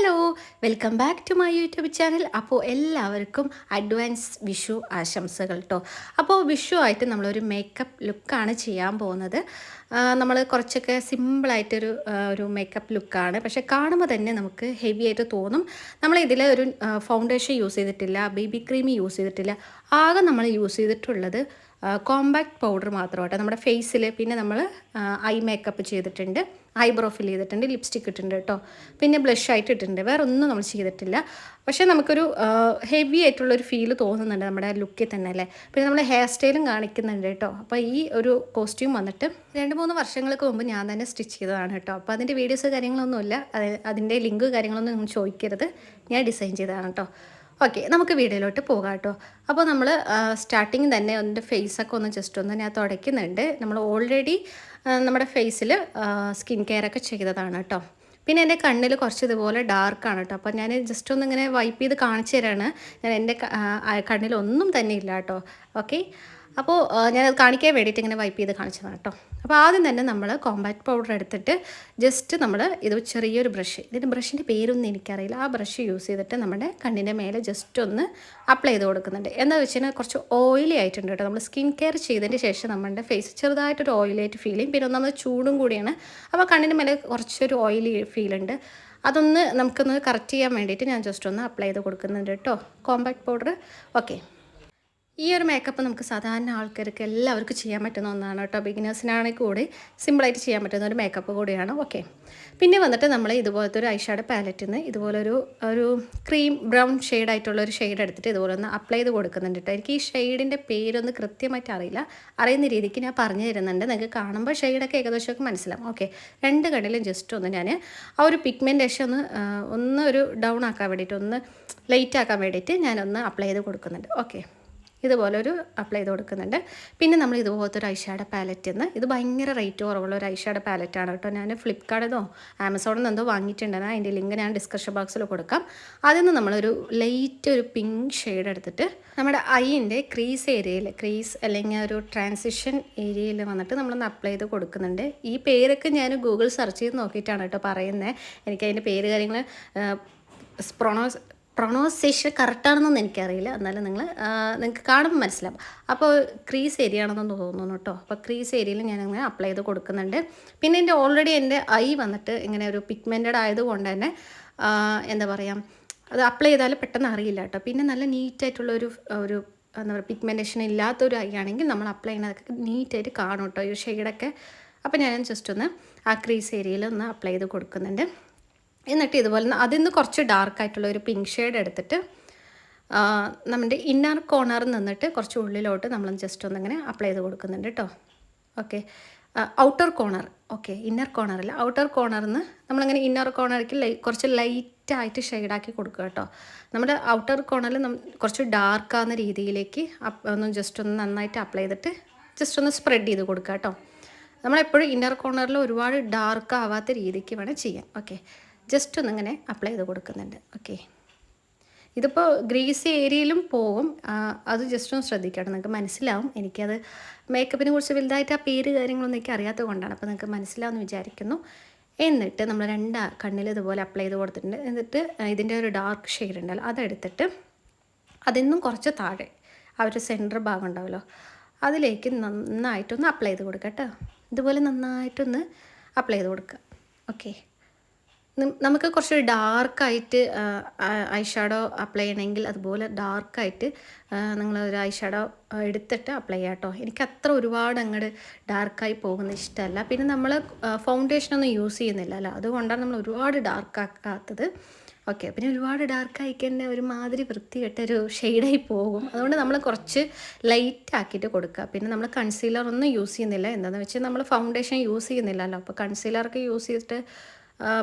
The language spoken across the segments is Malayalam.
Hello welcome back to my YouTube channel. അപ്പോൾ എല്ലാവർക്കും അഡ്വാൻസ് വിഷു ആശംസകൾ കേട്ടോ അപ്പോൾ വിഷു ആയിട്ട് നമ്മളൊരു മേക്കപ്പ് ലുക്കാണ് ചെയ്യാൻ പോകുന്നത്. നമ്മൾ കുറച്ചൊക്കെ സിമ്പിളായിട്ടൊരു ഒരു മേക്കപ്പ് ലുക്കാണ്. പക്ഷേ കാണുമ്പോൾ തന്നെ നമുക്ക് ഹെവി ആയിട്ട് തോന്നും. നമ്മൾ ഇതിൽ ഒരു ഫൗണ്ടേഷൻ യൂസ് ചെയ്തിട്ടില്ല ബേബി ക്രീം യൂസ് ചെയ്തിട്ടില്ല. ആകെ നമ്മൾ യൂസ് ചെയ്തിട്ടുള്ളത് കോമ്പാക്ട് പൗഡർ മാത്രമായിട്ട് നമ്മുടെ ഫേസിൽ പിന്നെ നമ്മൾ ഐ മേക്കപ്പ് ചെയ്തിട്ടുണ്ട്. ഐബ്രോ ഫിൽ ചെയ്തിട്ടുണ്ട് ലിപ്സ്റ്റിക് ഇട്ടിട്ടുണ്ട് കേട്ടോ. പിന്നെ ബ്ലഷ് ആയിട്ട് ഇട്ടിട്ടുണ്ട്. വേറെ ഒന്നും നമ്മൾ ചെയ്തിട്ടില്ല. പക്ഷേ നമുക്കൊരു ഹെവി ആയിട്ടുള്ളൊരു ഫീൽ തോന്നുന്നുണ്ട് നമ്മുടെ ലുക്കിൽ തന്നെ അല്ലേ? പിന്നെ നമ്മൾ ഹെയർ സ്റ്റൈലും കാണിക്കുന്നുണ്ട് കേട്ടോ. അപ്പോൾ ഈ ഒരു കോസ്റ്റ്യൂം വന്നിട്ട് രണ്ട് മൂന്ന് വർഷങ്ങൾക്ക് മുമ്പ് ഞാൻ തന്നെ സ്റ്റിച്ച് ചെയ്തതാണ് കേട്ടോ. അപ്പോൾ അതിന്റെ വീഡിയോസ് കാര്യങ്ങളൊന്നുമില്ല അത് അതിന്റെ ലിങ്ക് കാര്യങ്ങളൊന്നും നിങ്ങൾ ചോദിക്കരുത്. ഞാൻ ഡിസൈൻ ചെയ്തതാണ് കേട്ടോ. ഓക്കെ നമുക്ക് വീഡിയോയിലോട്ട് പോകാം കേട്ടോ. അപ്പോൾ നമ്മൾ സ്റ്റാർട്ടിങ് തന്നെ ഒന്നിന്റെ ഫേസൊക്കെ ഒന്ന് ജസ്റ്റ് ഒന്ന് ഞാൻ തുടയ്ക്കുന്നുണ്ട്. നമ്മൾ ഓൾറെഡി നമ്മുടെ ഫേസിൽ സ്കിൻ കെയർ ഒക്കെ ചെയ്തതാണ് കേട്ടോ. പിന്നെ എന്റെ കണ്ണിൽ കുറച്ച് ഇതുപോലെ ഡാർക്കാണ് കേട്ടോ. അപ്പോൾ ഞാൻ ജസ്റ്റ് ഒന്ന് ഇങ്ങനെ വൈപ്പ് ചെയ്ത് കാണിച്ചു തരാണ്. ഞാൻ എന്റെ കണ്ണിലൊന്നും തന്നെ ഇല്ല കേട്ടോ. ഓക്കെ അപ്പോൾ ഞാനത് കാണിക്കാൻ വേണ്ടിയിട്ട് ഇങ്ങനെ വൈപ്പ് ചെയ്ത് കാണിച്ചതാണ് കേട്ടോ. അപ്പോൾ ആദ്യം തന്നെ നമ്മൾ കോമ്പാക്ട് പൗഡർ എടുത്തിട്ട് ജസ്റ്റ് നമ്മൾ ഇത് ചെറിയൊരു ബ്രഷ് ഇതിന്റെ ബ്രഷിന്റെ പേരൊന്നും എനിക്കറിയില്ല. ആ ബ്രഷ് യൂസ് ചെയ്തിട്ട് നമ്മുടെ കണ്ണിന്റെ മേലെ ജസ്റ്റ് ഒന്ന് അപ്ലൈ ചെയ്ത് കൊടുക്കുന്നുണ്ട്. എന്താ വെച്ച് കഴിഞ്ഞാൽ കുറച്ച് ഓയിലി ആയിട്ടുണ്ട് കേട്ടോ. നമ്മൾ സ്കിൻ കെയർ ചെയ്തതിന് ശേഷം നമ്മുടെ ഫേസ് ചെറുതായിട്ടൊരു ഓയിലായിട്ട് ഫീൽ ചെയ്യും. പിന്നെ ഒന്നാമത് ചൂടും കൂടിയാണ്. അപ്പോൾ കണ്ണിന്റെ മേലെ കുറച്ചൊരു ഓയിലി ഉണ്ട്. അതൊന്ന് നമുക്കൊന്ന് കറക്റ്റ് ചെയ്യാൻ വേണ്ടിയിട്ട് ഞാൻ ജസ്റ്റ് ഒന്ന് അപ്ലൈ ചെയ്ത് കൊടുക്കുന്നുണ്ട് കേട്ടോ. കോമ്പാക്ട് പൗഡർ ഓക്കെ ഈ ഒരു മേക്കപ്പ് നമുക്ക് സാധാരണ ആൾക്കാർക്ക് എല്ലാവർക്കും ചെയ്യാൻ പറ്റുന്ന ഒന്നാണ് കേട്ടോ. ബിഗിനേഴ്സിനാണെങ്കിൽ കൂടി സിമ്പിളായിട്ട് ചെയ്യാൻ പറ്റുന്ന ഒരു മേക്കപ്പ് കൂടിയാണ്. ഓക്കെ പിന്നെ വന്നിട്ട് നമ്മൾ ഇതുപോലത്തെ ഒരു ഐഷാഡ് പാലറ്റിൽ നിന്ന് ഇതുപോലൊരു ഒരു ക്രീം ബ്രൗൺ ആയിട്ടുള്ള ഒരു ഷെയ്ഡ് എടുത്തിട്ട് ഇതുപോലെ ഒന്ന് അപ്ലൈ ചെയ്ത് കൊടുക്കുന്നുണ്ട് കേട്ടോ. എനിക്ക് ഈ ഷെയ്ഡിന്റെ പേരൊന്ന് കൃത്യമായിട്ട് അറിയില്ല. അറിയുന്ന രീതിക്ക് ഞാൻ പറഞ്ഞു തരുന്നുണ്ട്. നിങ്ങൾക്ക് കാണുമ്പോൾ ഷെയ്ഡൊക്കെ ഏകദേശമൊക്കെ മനസ്സിലാവും. ഓക്കെ രണ്ട് കണ്ണിലും ജസ്റ്റ് ഒന്ന് ഞാൻ ആ ഒരു പിഗ്മെന്റേഷൻ ഒന്ന് ഒന്ന് ഒരു ഡൗൺ ആക്കാൻ വേണ്ടിയിട്ട് ഒന്ന് ലൈറ്റ് ആക്കാൻ വേണ്ടിയിട്ട് ഞാനൊന്ന് അപ്ലൈ ചെയ്ത് കൊടുക്കുന്നുണ്ട്. ഓക്കെ ഇതുപോലെ ഒരു അപ്ലൈ ചെയ്ത് കൊടുക്കുന്നുണ്ട്. പിന്നെ നമ്മൾ ഇതുപോലത്തെ ഒരു ഐഷാഡ പാലറ്റ് നിന്ന് ഇത് ഭയങ്കര റേറ്റ് കുറവുള്ള ഒരു ഐഷാഡ പാലറ്റാണ് കേട്ടോ. ഞാൻ ഫ്ലിപ്കാർട്ടിന്നോ ആമസോണിൽ നിന്നോ വാങ്ങിയിട്ടുണ്ടെന്ന് അതിന്റെ ലിങ്ക് ഞാൻ ഡിസ്ക്രിപ്ഷൻ ബോക്സിൽ കൊടുക്കാം. അതിൽ നിന്ന് നമ്മളൊരു ലൈറ്റ് ഒരു പിങ്ക് ഷെയ്ഡ് എടുത്തിട്ട് നമ്മുടെ ഐന്റെ ക്രീസ് ഏരിയയിൽ ക്രീസ് അല്ലെങ്കിൽ ഒരു ട്രാൻസിഷൻ ഏരിയയിൽ വന്നിട്ട് നമ്മളൊന്ന് അപ്ലൈ ചെയ്ത് കൊടുക്കുന്നുണ്ട്. ഈ പേരൊക്കെ ഞാൻ ഗൂഗിൾ സെർച്ച് ചെയ്ത് നോക്കിയിട്ടാണ് കേട്ടോ പറയുന്നത് എനിക്ക് അതിന്റെ പേര് കാര്യങ്ങൾ പ്രൊണൗസ് പ്രൊണൗൺസിയേഷൻ കറക്റ്റാണെന്നൊന്നും എനിക്കറിയില്ല. എന്നാലും നിങ്ങൾ നിങ്ങൾക്ക് കാണുമ്പോൾ മനസ്സിലാവും. അപ്പോൾ ക്രീസ് ഏരിയ ആണെന്ന് തോന്നുന്നു കേട്ടോ അപ്പോൾ ക്രീസ് ഏരിയയിൽ ഞാൻ അങ്ങനെ അപ്ലൈ ചെയ്ത് കൊടുക്കുന്നുണ്ട്. പിന്നെ എന്റെ ഓൾറെഡി എന്റെ ഐ വന്നിട്ട് ഇങ്ങനെ ഒരു പിഗ്മെന്റഡ് ആയതുകൊണ്ട് തന്നെ എന്താ പറയുക അത് അപ്ലൈ ചെയ്താൽ പെട്ടെന്ന് അറിയില്ല കേട്ടോ പിന്നെ നല്ല നീറ്റായിട്ടുള്ള ഒരു ഒരു എന്താ പറയുക പിഗ്മെന്റേഷൻ ഇല്ലാത്തൊരു ഐ ആണെങ്കിൽ നമ്മൾ അപ്ലൈ ചെയ്യുന്നതൊക്കെ നീറ്റായിട്ട് കാണും കേട്ടോ ഈ ഷെയ്ഡൊക്കെ അപ്പോൾ ഞാൻ ജസ്റ്റ് ഒന്ന് ആ ക്രീസ് ഏരിയയിൽ ഒന്ന് അപ്ലൈ ചെയ്ത് കൊടുക്കുന്നുണ്ട്. എന്നിട്ട് ഇതുപോലെ അതിന്ന് കുറച്ച് ഡാർക്ക് ആയിട്ടുള്ള ഒരു പിങ്ക് ഷെയ്ഡ് എടുത്തിട്ട് നമ്മുടെ ഇന്നർ കോർണറിൽ നിന്നിട്ട് കുറച്ച് ഉള്ളിലോട്ട് നമ്മൾ ജസ്റ്റ് ഒന്നിങ്ങനെ അപ്ലൈ ചെയ്ത് കൊടുക്കുന്നുണ്ട് കേട്ടോ okay outer corner okay inner കോർണറിൽ ഔട്ടർ കോർണറിൽ നിന്ന് നമ്മളിങ്ങനെ ഇന്നർ കോർണറിലേക്ക് ലൈ കുറച്ച് ലൈറ്റായിട്ട് ഷെയ്ഡാക്കി കൊടുക്കുക കേട്ടോ നമ്മുടെ ഔട്ടർ കോർണറിൽ കുറച്ച് ഡാർക്കാവുന്ന രീതിയിലേക്ക് ഒന്ന് ജസ്റ്റ് ഒന്ന് നന്നായിട്ട് അപ്ലൈ ചെയ്തിട്ട് ജസ്റ്റ് ഒന്ന് സ്പ്രെഡ് ചെയ്ത് കൊടുക്കുക കേട്ടോ നമ്മളെപ്പോഴും ഇന്നർ കോർണറിൽ ഒരുപാട് ഡാർക്ക് ആവാത്ത രീതിക്ക് വേണം ചെയ്യാൻ. ഓക്കെ ജസ്റ്റ് ഒന്നിങ്ങനെ അപ്ലൈ ചെയ്ത് കൊടുക്കുന്നുണ്ട്. ഓക്കെ ഇതിപ്പോൾ ഗ്രീസി ഏരിയയിലും പോകും അത് ജസ്റ്റ് ഒന്ന് ശ്രദ്ധിക്കണം നിങ്ങൾക്ക് മനസ്സിലാവും. എനിക്കത് മേക്കപ്പിനെ കുറിച്ച് വലുതായിട്ട് ആ പേര് കാര്യങ്ങളൊന്നും എനിക്ക് അറിയാത്തത് കൊണ്ടാണ്. അപ്പോൾ നിങ്ങൾക്ക് മനസ്സിലാവുമെന്ന് വിചാരിക്കുന്നു. എന്നിട്ട് നമ്മൾ രണ്ട് കണ്ണിൽ ഇതുപോലെ അപ്ലൈ ചെയ്ത് കൊടുത്തിട്ടുണ്ട്. എന്നിട്ട് ഇതിന്റെ ഒരു ഡാർക്ക് ഷെയ്ഡ് ഉണ്ടല്ലോ അതെടുത്തിട്ട് അതിന്നും കുറച്ച് താഴെ ആ ഒരു സെന്റർ ഭാഗം ഉണ്ടാവുമല്ലോ അതിലേക്ക് നന്നായിട്ടൊന്ന് അപ്ലൈ ചെയ്ത് കൊടുക്കുക കേട്ടോ. ഇതുപോലെ നന്നായിട്ടൊന്ന് അപ്ലൈ ചെയ്ത് കൊടുക്കുക ഓക്കെ നമുക്ക് കുറച്ച് ഡാർക്കായിട്ട് ഐ ഷാഡോ അപ്ലൈ ചെയ്യണമെങ്കിൽ അതുപോലെ ഡാർക്കായിട്ട് നിങ്ങൾ ഒരു ഐ ഷാഡോ എടുത്തിട്ട് അപ്ലൈ ചെയ്യാം കേട്ടോ. എനിക്ക് അത്ര ഒരുപാട് അങ്ങോട്ട് ഡാർക്കായി പോകുന്ന ഇഷ്ടമല്ല. പിന്നെ നമ്മൾ ഫൗണ്ടേഷനൊന്നും യൂസ് ചെയ്യുന്നില്ല അല്ലോ? അതുകൊണ്ടാണ് നമ്മൾ ഒരുപാട് ഡാർക്കാക്കാത്തത്. ഓക്കെ പിന്നെ ഒരുപാട് ഡാർക്ക് ആയിക്കന്നെ ഒരുമാതിരി വൃത്തികെട്ട ഒരു ഷെയ്ഡായി പോകും. അതുകൊണ്ട് നമ്മൾ കുറച്ച് ലൈറ്റ് ആക്കിയിട്ട് കൊടുക്കുക. പിന്നെ നമ്മൾ കൺസീലർ ഒന്നും യൂസ് ചെയ്യുന്നില്ല. എന്താണെന്ന് വെച്ചാൽ നമ്മൾ ഫൗണ്ടേഷൻ യൂസ് ചെയ്യുന്നില്ലല്ലോ. അപ്പോൾ കൺസീലറൊക്കെ യൂസ് ചെയ്തിട്ട്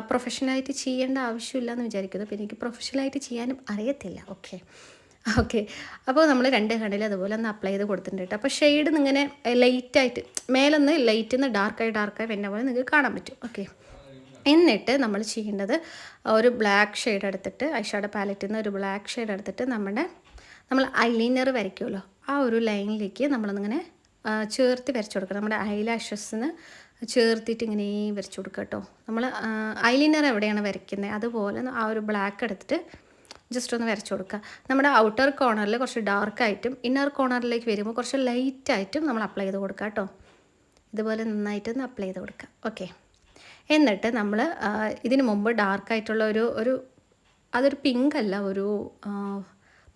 പ്രൊഫഷണലായിട്ട് ചെയ്യേണ്ട ആവശ്യമില്ല എന്ന് വിചാരിക്കുന്നു. പിന്നെ എനിക്ക് പ്രൊഫഷണലായിട്ട് ചെയ്യാനും അറിയത്തില്ല. ഓക്കെ ഓക്കെ അപ്പോൾ നമ്മൾ രണ്ട് കണ്ണിൽ അതുപോലെ ഒന്ന് അപ്ലൈ ചെയ്ത് കൊടുത്തിട്ടുണ്ട് അപ്പോൾ ഷെയ്ഡ് ഇങ്ങനെ ലൈറ്റായിട്ട് മേലൊന്ന് ലൈറ്റ് നിന്ന് ഡാർക്കായി ഡാർക്കായി വരുന്ന പോലെ നിങ്ങൾക്ക് കാണാൻ പറ്റും. ഓക്കെ എന്നിട്ട് നമ്മൾ ചെയ്യേണ്ടത് ഒരു ബ്ലാക്ക് ഷെയ്ഡ് എടുത്തിട്ട് ഐഷാഡോ പാലറ്റിൽ നിന്ന് ഒരു ബ്ലാക്ക് ഷെയ്ഡ് എടുത്തിട്ട് നമ്മുടെ നമ്മൾ ഐലൈനർ വരയ്ക്കുമല്ലോ ആ ഒരു ലൈനിലേക്ക് നമ്മളൊന്നിങ്ങനെ ആ, ചേർത്ത് വരച്ചു കൊടുക്കണം. നമ്മുടെ ഐലാഷസിന് ചേർത്തിട്ട് ഇങ്ങനെ വരച്ചു കൊടുക്കുക കേട്ടോ. നമ്മൾ ഐലിനർ എവിടെയാണ് വരയ്ക്കുന്നത്? അതുപോലെ ആ ഒരു ബ്ലാക്ക് എടുത്തിട്ട് ജസ്റ്റ് ഒന്ന് വരച്ചു കൊടുക്കുക. നമ്മുടെ ഔട്ടർ കോർണറിൽ കുറച്ച് ഡാർക്കായിട്ടും ഇന്നർ കോർണറിലേക്ക് വരുമ്പോൾ കുറച്ച് ലൈറ്റായിട്ടും നമ്മൾ അപ്ലൈ ചെയ്ത് കൊടുക്കുക കേട്ടോ. ഇതുപോലെ നന്നായിട്ട് ഒന്ന് അപ്ലൈ ചെയ്ത് കൊടുക്കുക. ഓക്കെ എന്നിട്ട് നമ്മൾ ഇതിന് മുമ്പ് ഡാർക്കായിട്ടുള്ള ഒരു ഒരു അതൊരു പിങ്ക് അല്ല ഒരു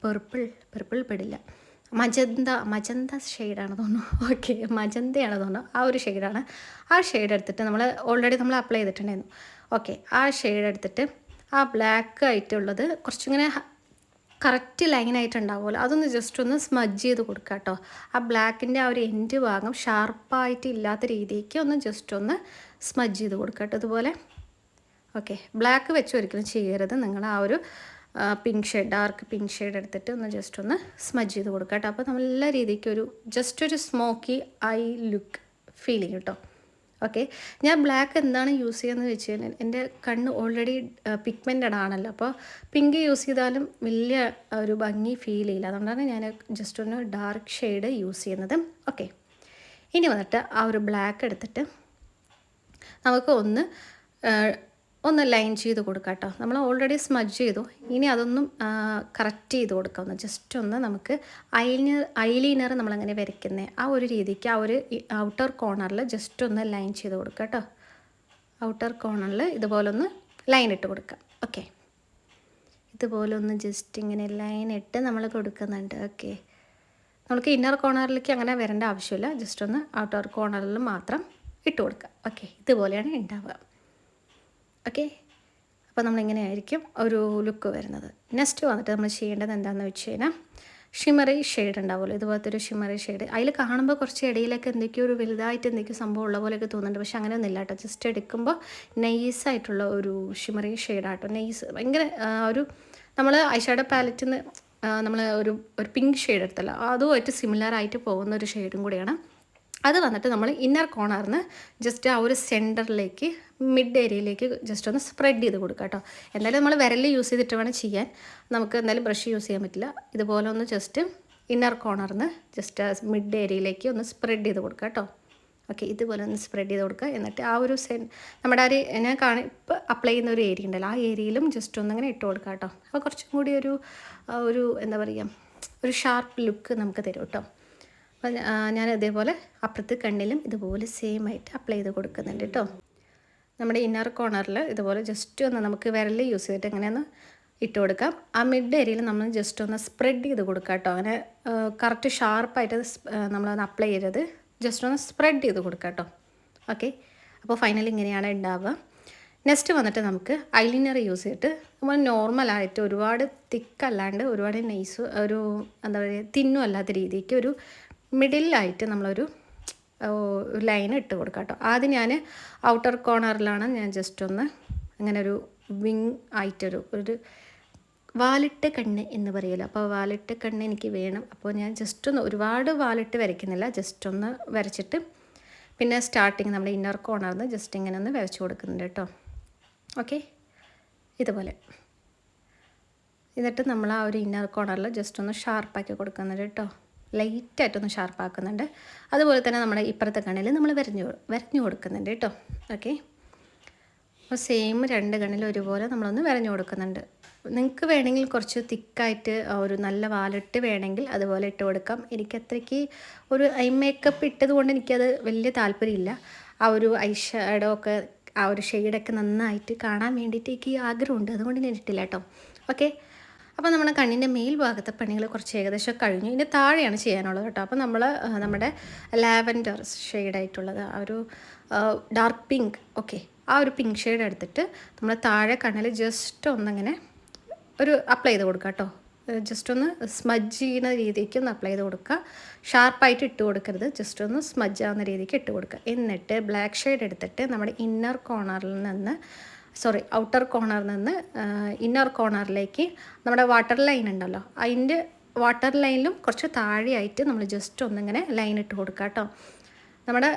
പെർപ്പിൾ പെർപ്പിൾ പെടില്ല മജന്ത മജന്ത ഷെയ്ഡാണ് തോന്നുന്നു. ഓക്കെ മജന്തയാണ് തോന്നുന്നു. ആ ഒരു ഷെയ്ഡാണ്. ആ ഷെയ്ഡ് എടുത്തിട്ട് നമ്മൾ ഓൾറെഡി നമ്മൾ അപ്ലൈ ചെയ്തിട്ടുണ്ടായിരുന്നു. ഓക്കെ ആ ഷെയ്ഡ് എടുത്തിട്ട് ആ ബ്ലാക്ക് ആയിട്ടുള്ളത് കുറച്ചിങ്ങനെ കറക്റ്റ് ലൈനായിട്ടുണ്ടാവുമല്ലോ അതൊന്ന് ജസ്റ്റ് ഒന്ന് സ്മജ് ചെയ്ത് കൊടുക്കുക കേട്ടോ ആ ബ്ലാക്കിന്റെ ആ ഒരു എൻഡ് ഭാഗം ഷാർപ്പായിട്ട് ഇല്ലാത്ത രീതിക്ക് ഒന്ന് ജസ്റ്റ് ഒന്ന് സ്മജ് ചെയ്ത് കൊടുക്കുക കേട്ടോ ഇതുപോലെ ഓക്കെ ബ്ലാക്ക് വെച്ച് ഒരിക്കലും ചെയ്യരുത്. നിങ്ങൾ ആ ഒരു pink shade dark pink shade എടുത്തിട്ട് ഒന്ന് ജസ്റ്റ് ഒന്ന് സ്മജ് ചെയ്ത് കൊടുക്കുക കേട്ടോ. അപ്പോൾ നല്ല രീതിക്ക് ഒരു ജസ്റ്റ് ഒരു സ്മോക്കി ഐ ലുക്ക് ഫീൽ ചെയ്യും കേട്ടോ. ഓക്കെ ഞാൻ ബ്ലാക്ക് എന്താണ് യൂസ് ചെയ്യുന്നത് വെച്ച് കഴിഞ്ഞാൽ എന്റെ കണ്ണ് ഓൾറെഡി പിഗ്മെന്റഡ് ആണല്ലോ. അപ്പോൾ പിങ്ക് യൂസ് ചെയ്താലും വലിയ ഒരു ഭംഗി ഫീൽ ചെയ്യില്ല. അതുകൊണ്ടാണ് ഞാൻ ജസ്റ്റ് ഒന്ന് ഡാർക്ക് ഷെയ്ഡ് യൂസ് ചെയ്യുന്നത്. ഓക്കെ ഇനി വന്നിട്ട് ആ ഒരു ബ്ലാക്ക് എടുത്തിട്ട് നമുക്ക് ഒന്ന് ഒന്ന് ലൈൻ ചെയ്ത് കൊടുക്കാം കേട്ടോ നമ്മൾ ഓൾറെഡി സ്മജ് ചെയ്തു. ഇനി അതൊന്നും കറക്റ്റ് ചെയ്ത് കൊടുക്കാം ഒന്ന് ജസ്റ്റ് ഒന്ന് നമുക്ക് ഐലിനർ ഐലൈനർ നമ്മളങ്ങനെ വരയ്ക്കുന്നത് ആ ഒരു രീതിക്ക് ആ ഒരു ഔട്ടർ കോർണറിൽ ജസ്റ്റ് ഒന്ന് ലൈൻ ചെയ്ത് കൊടുക്കുക കേട്ടോ ഔട്ടർ കോർണറിൽ ഇതുപോലൊന്ന് ലൈൻ ഇട്ട് കൊടുക്കാം. ഓക്കെ ഇതുപോലെ ഒന്ന് ജസ്റ്റ് ഇങ്ങനെ ലൈൻ ഇട്ട് നമ്മൾ കൊടുക്കുന്നുണ്ട്. ഓക്കെ നമുക്ക് ഇന്നർ കോർണറിലേക്ക് അങ്ങനെ വരേണ്ട ആവശ്യമില്ല. ജസ്റ്റ് ഒന്ന് ഔട്ടർ കോർണറിൽ മാത്രം ഇട്ട് കൊടുക്കുക ഓക്കെ ഇതുപോലെയാണ് ഉണ്ടാവുക. ഓക്കെ അപ്പോൾ നമ്മളിങ്ങനെയായിരിക്കും ഒരു ലുക്ക് വരുന്നത്? നെക്സ്റ്റ് വന്നിട്ട് നമ്മൾ ചെയ്യേണ്ടത് എന്താണെന്ന് വെച്ച് കഴിഞ്ഞാൽ ഷിമറി ഷെയ്ഡ് ഉണ്ടാവുമല്ലോ. ഇതുപോലത്തെ ഒരു ഷിമറി ഷെയ്ഡ് അതിൽ കാണുമ്പോൾ കുറച്ച് ഇടയിലൊക്കെ എന്തൊക്കെയോ ഒരു വലുതായിട്ട് എന്തൊക്കെയോ സംഭവം ഉള്ള പോലെയൊക്കെ തോന്നുന്നുണ്ട്. പക്ഷേ അങ്ങനെ ഒന്നുമില്ല കേട്ടോ. ജസ്റ്റ് എടുക്കുമ്പോൾ നൈസായിട്ടുള്ള ഒരു ഷിമറി ഷെയ്ഡാട്ടോ നൈസ് ഭയങ്കര ഒരു നമ്മൾ ഐഷാഡോ പാലറ്റിൽ നിന്ന് നമ്മൾ ഒരു ഒരു പിങ്ക് ഷെയ്ഡ് എടുത്തല്ലോ. അതുമായിട്ട് സിമിലർ ആയിട്ട് പോകുന്ന ഒരു ഷെയ്ഡും കൂടിയാണ് അത് വന്നിട്ട് നമ്മൾ ഇന്നർ കോണറിന് ജസ്റ്റ് ആ ഒരു സെന്ററിലേക്ക് മിഡ് ഏരിയയിലേക്ക് ജസ്റ്റ് ഒന്ന് സ്പ്രെഡ് ചെയ്ത് കൊടുക്കുക കേട്ടോ എന്തായാലും നമ്മൾ വിരലിൽ യൂസ് ചെയ്തിട്ട് വേണം ചെയ്യാൻ. നമുക്ക് എന്തായാലും ബ്രഷ് യൂസ് ചെയ്യാൻ പറ്റില്ല. ഇതുപോലെ ഒന്ന് ജസ്റ്റ് ഇന്നർ കോണറിന് ജസ്റ്റ് മിഡ് ഏരിയയിലേക്ക് ഒന്ന് സ്പ്രെഡ് ചെയ്ത് കൊടുക്കുക കേട്ടോ ഓക്കെ ഇതുപോലെ ഒന്ന് സ്പ്രെഡ് ചെയ്ത് കൊടുക്കുക. എന്നിട്ട് ആ ഒരു സെൻ നമ്മുടെ ആ ഒരു ഞാൻ കാണി ഇപ്പോൾ അപ്ലൈ ചെയ്യുന്ന ഒരു ഏരിയ ഉണ്ടല്ലോ ആ ഏരിയയിലും ജസ്റ്റ് ഒന്നിങ്ങനെ ഇട്ട് കൊടുക്കുക കേട്ടോ അപ്പോൾ കുറച്ചും കൂടി ഒരു ഒരു എന്താ പറയുക ഒരു ഷാർപ്പ് ലുക്ക് നമുക്ക് തരും കേട്ടോ അപ്പോൾ ഞാൻ ഇതേപോലെ അപ്പുറത്ത് കണ്ണിലും ഇതുപോലെ സെയിം ആയിട്ട് അപ്ലൈ ചെയ്ത് കൊടുക്കുന്നുണ്ട് കേട്ടോ നമ്മുടെ ഇന്നർ കോർണറിൽ ഇതുപോലെ ജസ്റ്റ് ഒന്ന് നമുക്ക് വിരൽ യൂസ് ചെയ്തിട്ട് എങ്ങനെയൊന്ന് ഇട്ട് കൊടുക്കാം. ആ മിഡ് ഏരിയയിൽ നമ്മൾ ജസ്റ്റ് ഒന്ന് സ്പ്രെഡ് ചെയ്ത് കൊടുക്കാം കേട്ടോ അങ്ങനെ കറക്റ്റ് ഷാർപ്പായിട്ട് നമ്മളൊന്ന് അപ്ലൈ ചെയ്തത് ജസ്റ്റ് ഒന്ന് സ്പ്രെഡ് ചെയ്ത് കൊടുക്കാം കേട്ടോ ഓക്കെ അപ്പോൾ ഫൈനൽ ഇങ്ങനെയാണ് ഉണ്ടാവുക നെക്സ്റ്റ് വന്നിട്ട് നമുക്ക് ഐലിനർ യൂസ് ചെയ്തിട്ട് നമ്മൾ നോർമലായിട്ട് ഒരുപാട് തിക്കല്ലാണ്ട് ഒരുപാട് നൈസ് ഒരു എന്താ പറയുക തിന്നും അല്ലാത്ത രീതിക്ക് ഒരു മിഡിലായിട്ട് നമ്മളൊരു ലൈൻ ഇട്ട് കൊടുക്കാം കേട്ടോ. ആദ്യം ഞാൻ ഔട്ടർ കോർണറിലാണ് ഞാൻ ജസ്റ്റ് ഒന്ന് അങ്ങനെ ഒരു വിങ് ആയിട്ടൊരു ഒരു വാലിട്ട് കണ്ണ് എന്ന് പറയുമല്ലോ അപ്പോൾ വാലിട്ട് കണ്ണ് എനിക്ക് വേണം. അപ്പോൾ ഞാൻ ജസ്റ്റ് ഒന്ന് ഒരുപാട് വാലിട്ട് വരയ്ക്കുന്നില്ല. ജസ്റ്റ് ഒന്ന് വരച്ചിട്ട് പിന്നെ സ്റ്റാർട്ടിങ് നമ്മുടെ ഇന്നർ കോർണറിൽ നിന്ന് ജസ്റ്റ് ഇങ്ങനെ ഒന്ന് വരച്ചു കൊടുക്കുന്നുണ്ട് കേട്ടോ. ഓക്കെ ഇതുപോലെ. എന്നിട്ട് നമ്മൾ ആ ഒരു ഇന്നർ കോർണറിൽ ജസ്റ്റ് ഒന്ന് ഷാർപ്പാക്കി കൊടുക്കുന്നുണ്ട് കേട്ടോ. ലൈറ്റായിട്ടൊന്ന് ഷാർപ്പാക്കുന്നുണ്ട്. അതുപോലെ തന്നെ നമ്മുടെ ഇപ്പുറത്തെ കണ്ണിൽ നമ്മൾ വരഞ്ഞു വരഞ്ഞു കൊടുക്കുന്നുണ്ട് കേട്ടോ. ഓക്കെ. അപ്പോൾ സെയിം രണ്ട് കണ്ണിൽ ഒരുപോലെ നമ്മളൊന്ന് വരഞ്ഞു കൊടുക്കുന്നുണ്ട്. നിങ്ങൾക്ക് വേണമെങ്കിൽ കുറച്ച് തിക്കായിട്ട് ഒരു നല്ല വാലിട്ട് വേണമെങ്കിൽ അതുപോലെ ഇട്ട് കൊടുക്കാം. എനിക്ക് അത്രയ്ക്ക് ഒരു ഐ മേക്കപ്പ് ഇട്ടത് കൊണ്ട് എനിക്കത് വലിയ താല്പര്യമില്ല. ആ ഒരു ഐ ഷാഡോ ഒക്കെ ആ ഒരു ഷെയ്ഡൊക്കെ നന്നായിട്ട് കാണാൻ വേണ്ടിയിട്ട് എനിക്ക് ആഗ്രഹമുണ്ട്. അതുകൊണ്ട് ഞാൻ ഇട്ടില്ല കേട്ടോ. ഓക്കെ. അപ്പോൾ നമ്മുടെ കണ്ണിന്റെ മേൽഭാഗത്തെ പണികൾ കുറച്ച് ഏകദേശം കഴിഞ്ഞു. ഇതിന്റെ താഴെയാണ് ചെയ്യാനുള്ളത് കേട്ടോ. അപ്പോൾ നമ്മൾ നമ്മുടെ ലാവൻഡർ ഷെയ്ഡായിട്ടുള്ളത് ആ ഒരു ഡാർക്ക് പിങ്ക് ഓക്കെ ആ ഒരു പിങ്ക് ഷെയ്ഡ് എടുത്തിട്ട് നമ്മൾ താഴെ കണ്ണിൽ ജസ്റ്റ് ഒന്നങ്ങനെ ഒരു അപ്ലൈ ചെയ്ത് കൊടുക്കുക കേട്ടോ. ജസ്റ്റ് ഒന്ന് സ്മജ് ചെയ്യുന്ന രീതിക്ക് ഒന്ന് അപ്ലൈ ചെയ്ത് കൊടുക്കുക ഷാർപ്പായിട്ട് ഇട്ട് കൊടുക്കരുത്. ജസ്റ്റ് ഒന്ന് സ്മജ് ആവുന്ന രീതിക്ക് ഇട്ട് കൊടുക്കുക എന്നിട്ട് ബ്ലാക്ക് ഷെയ്ഡ് എടുത്തിട്ട് നമ്മുടെ ഇന്നർ കോർണറിൽ നിന്ന് സോറി ഔട്ടർ കോർണറിൽ നിന്ന് ഇന്നർ കോർണറിലേക്ക് നമ്മുടെ വാട്ടർ ലൈൻ ഉണ്ടല്ലോ അതിന്റെ വാട്ടർ ലൈനിലും കുറച്ച് താഴെയായിട്ട് നമ്മൾ ജസ്റ്റ് ഒന്നിങ്ങനെ ലൈൻ ഇട്ട് കൊടുക്കുക കേട്ടോ. നമ്മുടെ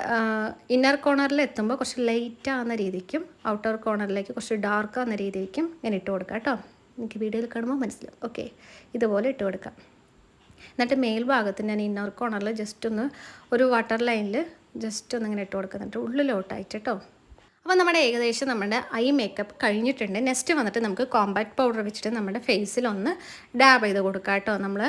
ഇന്നർ കോർണറിൽ എത്തുമ്പോൾ കുറച്ച് ലൈറ്റ് ആകുന്ന രീതിക്കും ഔട്ടർ കോർണറിലേക്ക് കുറച്ച് ഡാർക്ക് ആകുന്ന രീതിക്കും ഇങ്ങനെ ഇട്ട് കൊടുക്കുക കേട്ടോ. എനിക്ക് വീഡിയോയിൽ കാണുമ്പോൾ മനസ്സിലാവും. ഓക്കെ ഇതുപോലെ ഇട്ട് കൊടുക്കാം. എന്നിട്ട് മേൽഭാഗത്ത് ഞാൻ ഇന്നർ കോർണറിൽ ജസ്റ്റ് ഒന്ന് ഒരു വാട്ടർ ലൈനിൽ ജസ്റ്റ് ഒന്ന് ഇങ്ങനെ ഇട്ട് കൊടുക്കുന്നുണ്ട്. ഉള്ളിലോട്ടായിട്ട് കേട്ടോ. അപ്പോൾ നമ്മുടെ ഏകദേശം നമ്മുടെ ഐ മേക്കപ്പ് കഴിഞ്ഞിട്ടുണ്ട്. നെക്സ്റ്റ് വന്നിട്ട് നമുക്ക് കോമ്പാക്ട് പൗഡർ വെച്ചിട്ട് നമ്മുടെ ഫേസിൽ ഒന്ന് ഡാബ് ചെയ്ത് കൊടുക്കാം കേട്ടോ. നമ്മൾ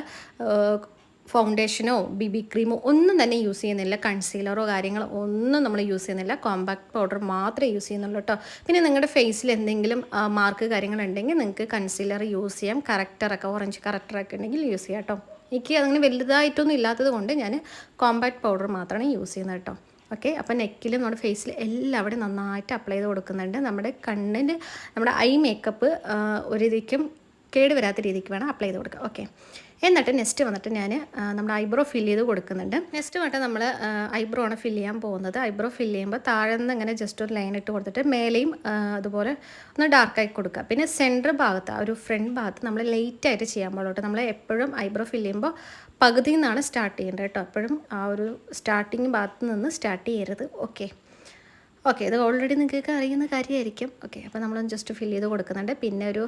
ഫൗണ്ടേഷനോ ബി ബി ക്രീമോ ഒന്നും തന്നെ യൂസ് ചെയ്യുന്നില്ല. കൺസീലറോ കാര്യങ്ങളോ ഒന്നും നമ്മൾ യൂസ് ചെയ്യുന്നില്ല. കോമ്പാക്ട് പൗഡർ മാത്രമേ യൂസ് ചെയ്യുന്നുള്ളൂ കേട്ടോ. പിന്നെ നിങ്ങളുടെ ഫേസിൽ എന്തെങ്കിലും മാർക്ക് കാര്യങ്ങളുണ്ടെങ്കിൽ നിങ്ങൾക്ക് കൺസീലർ യൂസ് ചെയ്യാം. കറക്റ്ററൊക്കെ ഓറഞ്ച് കറക്റ്ററൊക്കെ ഉണ്ടെങ്കിൽ യൂസ് ചെയ്യാം കേട്ടോ. എനിക്ക് അങ്ങനെ വലുതായിട്ടൊന്നും ഇല്ലാത്തത് കൊണ്ട് ഞാൻ കോമ്പാക്ട് പൗഡർ മാത്രമാണ് യൂസ് ചെയ്യുന്നത് കേട്ടോ. ഓക്കെ അപ്പോൾ നെക്കിലും നമ്മുടെ ഫേസിൽ എല്ലാവിടെയും നന്നായിട്ട് അപ്ലൈ ചെയ്ത് കൊടുക്കുന്നുണ്ട്. നമ്മുടെ കണ്ണിന് നമ്മുടെ ഐ മേക്കപ്പ് ഒരു രീതിക്കും കേടുവരാത്ത രീതിക്ക് വേണം അപ്ലൈ ചെയ്ത് കൊടുക്കുക ഓക്കെ. എന്നിട്ട് നെക്സ്റ്റ് വന്നിട്ട് ഞാൻ നമ്മുടെ ഐബ്രോ ഫില്ല് ചെയ്ത് കൊടുക്കുന്നുണ്ട്. നെക്സ്റ്റ് വന്നിട്ട് നമ്മൾ ഐബ്രോ ആണ് ഫില്ല് ചെയ്യാൻ പോകുന്നത്. ഐബ്രോ ഫില്ല് ചെയ്യുമ്പോൾ താഴെ നിന്ന് ഇങ്ങനെ ജസ്റ്റ് ഒരു ലൈൻ ഇട്ട് കൊടുത്തിട്ട് മേലെയും അതുപോലെ ഒന്ന് ഡാർക്കായി കൊടുക്കുക. പിന്നെ സെന്റർ ഭാഗത്ത് ഒരു ഫ്രണ്ട് ഭാഗത്ത് നമ്മൾ ലൈറ്റായിട്ട് ചെയ്യാൻ പാടുള്ളൂ. നമ്മൾ എപ്പോഴും ഐബ്രോ ഫില്ല് ചെയ്യുമ്പോൾ പകുതിയിൽ നിന്നാണ് സ്റ്റാർട്ട് ചെയ്യേണ്ടത് കേട്ടോ. എപ്പോഴും ആ ഒരു സ്റ്റാർട്ടിങ് ഭാഗത്ത് നിന്ന് സ്റ്റാർട്ട് ചെയ്യരുത്. ഓക്കെ ഓക്കെ ഇത് ഓൾറെഡി നിങ്ങൾക്ക് അറിയുന്ന കാര്യമായിരിക്കും. ഓക്കെ അപ്പോൾ നമ്മൾ ജസ്റ്റ് ഫിൽ ചെയ്ത് കൊടുക്കുന്നുണ്ട്. പിന്നെ ഒരു